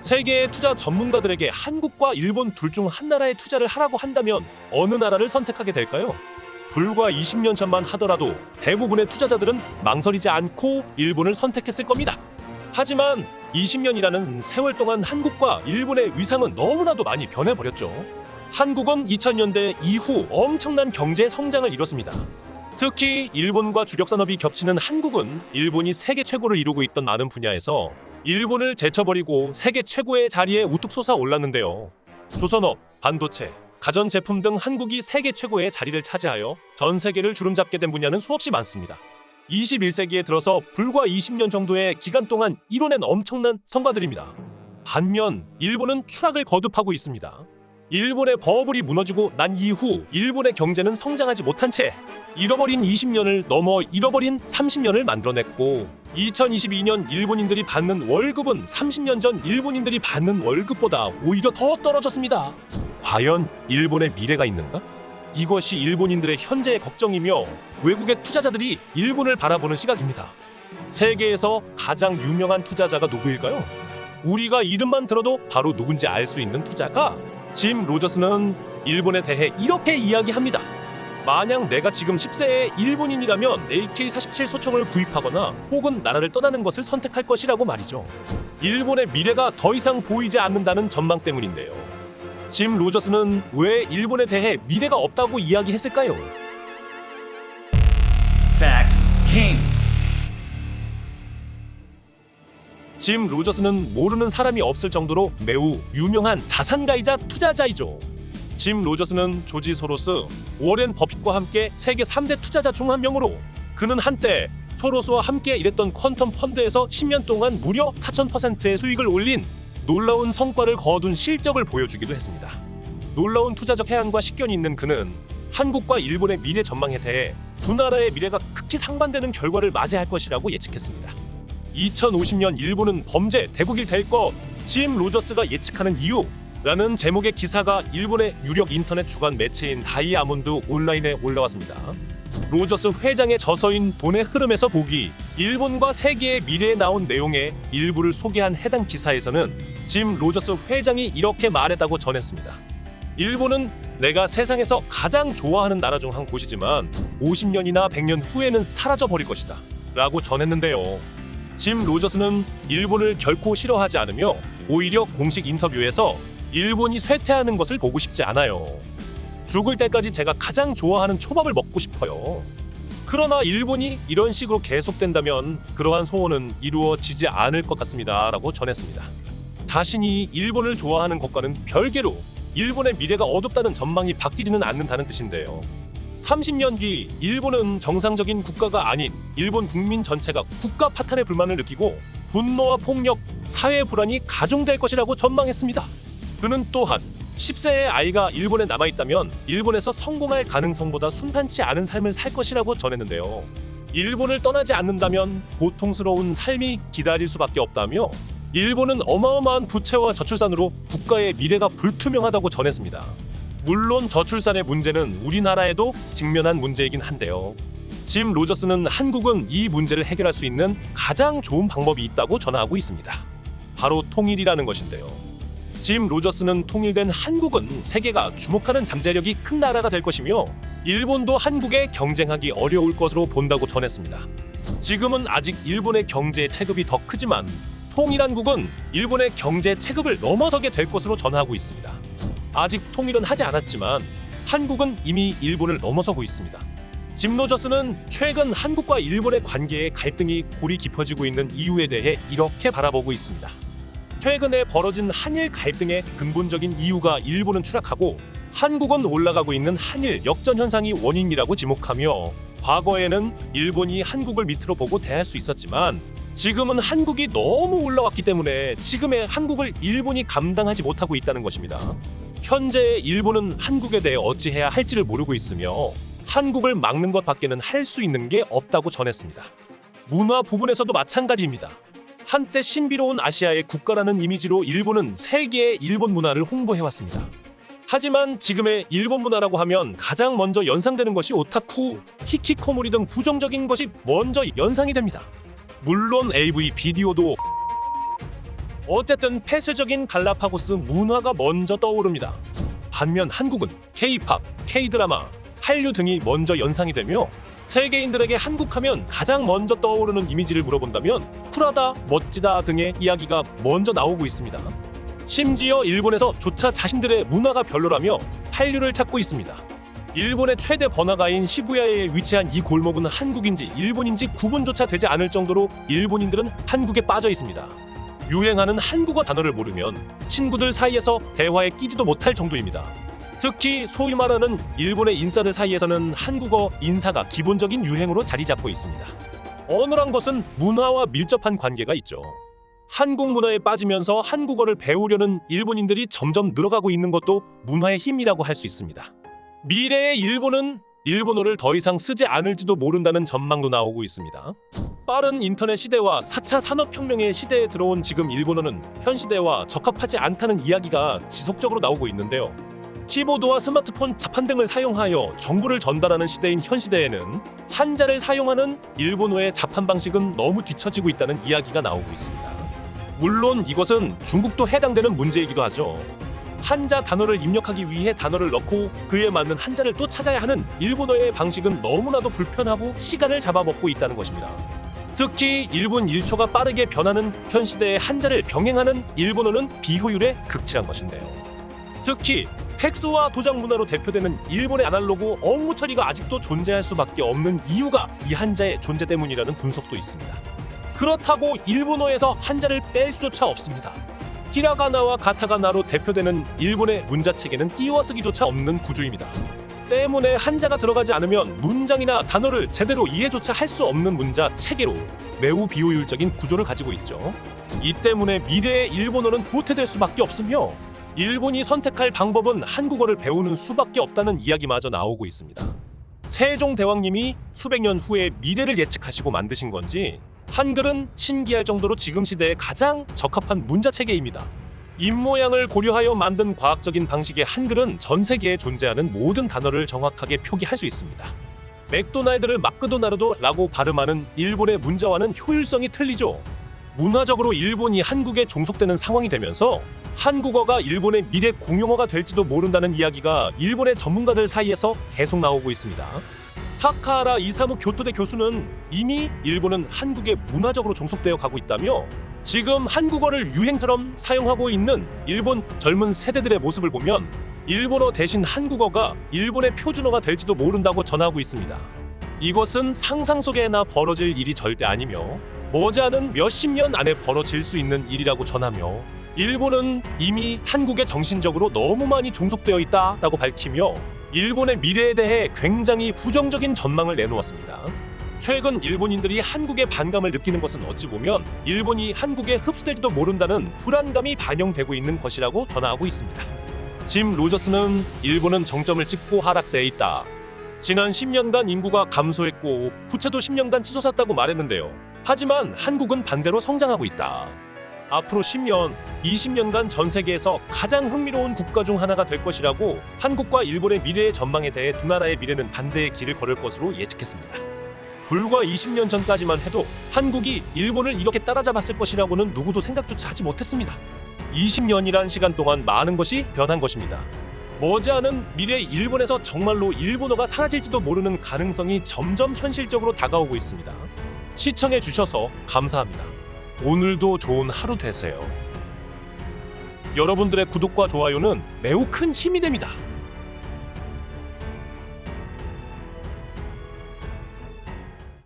세계의 투자 전문가들에게 한국과 일본 둘 중 한 나라에 투자를 하라고 한다면 어느 나라를 선택하게 될까요? 불과 20년 전만 하더라도 대부분의 투자자들은 망설이지 않고 일본을 선택했을 겁니다. 하지만 20년이라는 세월 동안 한국과 일본의 위상은 너무나도 많이 변해버렸죠. 한국은 2000년대 이후 엄청난 경제 성장을 이뤘습니다. 특히 일본과 주력 산업이 겹치는 한국은 일본이 세계 최고를 이루고 있던 많은 분야에서 일본을 제쳐버리고 세계 최고의 자리에 우뚝 솟아 올랐는데요. 조선업, 반도체, 가전제품 등 한국이 세계 최고의 자리를 차지하여 전 세계를 주름잡게 된 분야는 수없이 많습니다. 21세기에 들어서 불과 20년 정도의 기간 동안 이뤄낸 엄청난 성과들입니다. 반면 일본은 추락을 거듭하고 있습니다. 일본의 버블이 무너지고 난 이후 일본의 경제는 성장하지 못한 채 잃어버린 20년을 넘어 잃어버린 30년을 만들어냈고 2022년 일본인들이 받는 월급은 30년 전 일본인들이 받는 월급보다 오히려 더 떨어졌습니다. 과연 일본의 미래가 있는가? 이것이 일본인들의 현재의 걱정이며 외국의 투자자들이 일본을 바라보는 시각입니다. 세계에서 가장 유명한 투자자가 누구일까요? 우리가 이름만 들어도 바로 누군지 알 수 있는 투자가 짐 로저스는 일본에 대해 이렇게 이야기합니다. 만약 내가 지금 10세의 일본인이라면 AK-47 소총을 구입하거나 혹은 나라를 떠나는 것을 선택할 것이라고 말이죠. 일본의 미래가 더 이상 보이지 않는다는 전망 때문인데요. 짐 로저스는 왜 일본에 대해 미래가 없다고 이야기했을까요? Fact King. 짐 로저스는 모르는 사람이 없을 정도로 매우 유명한 자산가이자 투자자이죠. 짐 로저스는 조지 소로스, 워렌 버핏과 함께 세계 3대 투자자 중 한 명으로 그는 한때 소로스와 함께 일했던 퀀텀 펀드에서 10년 동안 무려 4,000%의 수익을 올린 놀라운 성과를 거둔 실적을 보여주기도 했습니다. 놀라운 투자적 해안과 식견이 있는 그는 한국과 일본의 미래 전망에 대해 두 나라의 미래가 극히 상반되는 결과를 맞이할 것이라고 예측했습니다. 2050년 일본은 범죄 대국이 될 것, 짐 로저스가 예측하는 이유. 라는 제목의 기사가 일본의 유력 인터넷 주간 매체인 다이아몬드 온라인에 올라왔습니다. 로저스 회장의 저서인 돈의 흐름에서 보기, 일본과 세계의 미래에 나온 내용의 일부를 소개한 해당 기사에서는 짐 로저스 회장이 이렇게 말했다고 전했습니다. 일본은 내가 세상에서 가장 좋아하는 나라 중 한 곳이지만 50년이나 100년 후에는 사라져 버릴 것이다. 라고 전했는데요. 짐 로저스는 일본을 결코 싫어하지 않으며 오히려 공식 인터뷰에서 일본이 쇠퇴하는 것을 보고 싶지 않아요. 죽을 때까지 제가 가장 좋아하는 초밥을 먹고 싶어요. 그러나 일본이 이런 식으로 계속된다면 그러한 소원은 이루어지지 않을 것 같습니다. 라고 전했습니다. 자신이 일본을 좋아하는 것과는 별개로 일본의 미래가 어둡다는 전망이 바뀌지는 않는다는 뜻인데요. 30년 뒤 일본은 정상적인 국가가 아닌 일본 국민 전체가 국가 파탄의 불만을 느끼고 분노와 폭력, 사회 불안이 가중될 것이라고 전망했습니다. 그는 또한 10세의 아이가 일본에 남아 있다면 일본에서 성공할 가능성보다 순탄치 않은 삶을 살 것이라고 전했는데요. 일본을 떠나지 않는다면 고통스러운 삶이 기다릴 수밖에 없다며 일본은 어마어마한 부채와 저출산으로 국가의 미래가 불투명하다고 전했습니다. 물론 저출산의 문제는 우리나라에도 직면한 문제이긴 한데요. 짐 로저스는 한국은 이 문제를 해결할 수 있는 가장 좋은 방법이 있다고 전하고 있습니다. 바로 통일이라는 것인데요. 짐 로저스는 통일된 한국은 세계가 주목하는 잠재력이 큰 나라가 될 것이며 일본도 한국에 경쟁하기 어려울 것으로 본다고 전했습니다. 지금은 아직 일본의 경제 체급이 더 크지만 통일한국은 일본의 경제 체급을 넘어서게 될 것으로 전하고 있습니다. 아직 통일은 하지 않았지만 한국은 이미 일본을 넘어서고 있습니다. 짐 로저스는 최근 한국과 일본의 관계에 갈등이 골이 깊어지고 있는 이유에 대해 이렇게 바라보고 있습니다. 최근에 벌어진 한일 갈등의 근본적인 이유가 일본은 추락하고 한국은 올라가고 있는 한일 역전 현상이 원인이라고 지목하며 과거에는 일본이 한국을 밑으로 보고 대할 수 있었지만 지금은 한국이 너무 올라왔기 때문에 지금의 한국을 일본이 감당하지 못하고 있다는 것입니다. 현재 일본은 한국에 대해 어찌해야 할지를 모르고 있으며 한국을 막는 것밖에는 할 수 있는 게 없다고 전했습니다. 문화 부분에서도 마찬가지입니다. 한때 신비로운 아시아의 국가라는 이미지로 일본은 세계의 일본 문화를 홍보해왔습니다. 하지만 지금의 일본 문화라고 하면 가장 먼저 연상되는 것이 오타쿠, 히키코모리 등 부정적인 것이 먼저 연상이 됩니다. 물론 AV 비디오도 어쨌든 폐쇄적인 갈라파고스 문화가 먼저 떠오릅니다. 반면 한국은 K-팝, K-드라마, 한류 등이 먼저 연상이 되며 세계인들에게 한국하면 가장 먼저 떠오르는 이미지를 물어본다면 쿨하다, 멋지다 등의 이야기가 먼저 나오고 있습니다. 심지어 일본에서 조차 자신들의 문화가 별로라며 한류를 찾고 있습니다. 일본의 최대 번화가인 시부야에 위치한 이 골목은 한국인지 일본인지 구분조차 되지 않을 정도로 일본인들은 한국에 빠져 있습니다. 유행하는 한국어 단어를 모르면 친구들 사이에서 대화에 끼지도 못할 정도입니다. 특히 소위 말하는 일본의 인사들 사이에서는 한국어 인사가 기본적인 유행으로 자리 잡고 있습니다. 언어란 것은 문화와 밀접한 관계가 있죠. 한국 문화에 빠지면서 한국어를 배우려는 일본인들이 점점 늘어가고 있는 것도 문화의 힘이라고 할 수 있습니다. 미래의 일본은 일본어를 더 이상 쓰지 않을지도 모른다는 전망도 나오고 있습니다. 빠른 인터넷 시대와 4차 산업혁명의 시대에 들어온 지금 일본어는 현 시대와 적합하지 않다는 이야기가 지속적으로 나오고 있는데요. 키보드와 스마트폰 자판 등을 사용하여 정보를 전달하는 시대인 현 시대에는 한자를 사용하는 일본어의 자판 방식은 너무 뒤처지고 있다는 이야기가 나오고 있습니다. 물론 이것은 중국도 해당되는 문제이기도 하죠. 한자 단어를 입력하기 위해 단어를 넣고 그에 맞는 한자를 또 찾아야 하는 일본어의 방식은 너무나도 불편하고 시간을 잡아먹고 있다는 것입니다. 특히 1분 1초가 빠르게 변하는 현 시대의 한자를 병행하는 일본어는 비효율에 극치한 것인데요. 특히 팩스와 도장 문화로 대표되는 일본의 아날로그 업무 처리가 아직도 존재할 수밖에 없는 이유가 이 한자의 존재 때문이라는 분석도 있습니다. 그렇다고 일본어에서 한자를 뺄 수조차 없습니다. 히라가나와 가타가나로 대표되는 일본의 문자 체계는 띄워쓰기조차 없는 구조입니다. 때문에 한자가 들어가지 않으면 문장이나 단어를 제대로 이해조차 할 수 없는 문자 체계로 매우 비효율적인 구조를 가지고 있죠. 이 때문에 미래의 일본어는 도태될 수밖에 없으며 일본이 선택할 방법은 한국어를 배우는 수밖에 없다는 이야기마저 나오고 있습니다. 세종 대왕님이 수백 년 후의 미래를 예측하시고 만드신 건지 한글은 신기할 정도로 지금 시대에 가장 적합한 문자 체계입니다. 입모양을 고려하여 만든 과학적인 방식의 한글은 전 세계에 존재하는 모든 단어를 정확하게 표기할 수 있습니다. 맥도날드를 마크도나르도라고 발음하는 일본의 문자와는 효율성이 틀리죠. 문화적으로 일본이 한국에 종속되는 상황이 되면서 한국어가 일본의 미래 공용어가 될지도 모른다는 이야기가 일본의 전문가들 사이에서 계속 나오고 있습니다. 타카하라 이사무 교토대 교수는 이미 일본은 한국에 문화적으로 종속되어 가고 있다며 지금 한국어를 유행처럼 사용하고 있는 일본 젊은 세대들의 모습을 보면 일본어 대신 한국어가 일본의 표준어가 될지도 모른다고 전하고 있습니다. 이것은 상상 속에나 벌어질 일이 절대 아니며 머지않은 몇십 년 안에 벌어질 수 있는 일이라고 전하며 일본은 이미 한국에 정신적으로 너무 많이 종속되어 있다라고 밝히며 일본의 미래에 대해 굉장히 부정적인 전망을 내놓았습니다. 최근 일본인들이 한국에 반감을 느끼는 것은 어찌 보면 일본이 한국에 흡수될지도 모른다는 불안감이 반영되고 있는 것이라고 전하고 있습니다. 짐 로저스는 일본은 정점을 찍고 하락세에 있다. 지난 10년간 인구가 감소했고 부채도 10년간 치솟았다고 말했는데요. 하지만 한국은 반대로 성장하고 있다. 앞으로 10년, 20년간 전 세계에서 가장 흥미로운 국가 중 하나가 될 것이라고 한국과 일본의 미래의 전망에 대해 두 나라의 미래는 반대의 길을 걸을 것으로 예측했습니다. 불과 20년 전까지만 해도 한국이 일본을 이렇게 따라잡았을 것이라고는 누구도 생각조차 하지 못했습니다. 20년이란 시간 동안 많은 것이 변한 것입니다. 머지않은 미래 일본에서 정말로 일본어가 사라질지도 모르는 가능성이 점점 현실적으로 다가오고 있습니다. 시청해 주셔서 감사합니다. 오늘도 좋은 하루 되세요. 여러분들의 구독과 좋아요는 매우 큰 힘이 됩니다.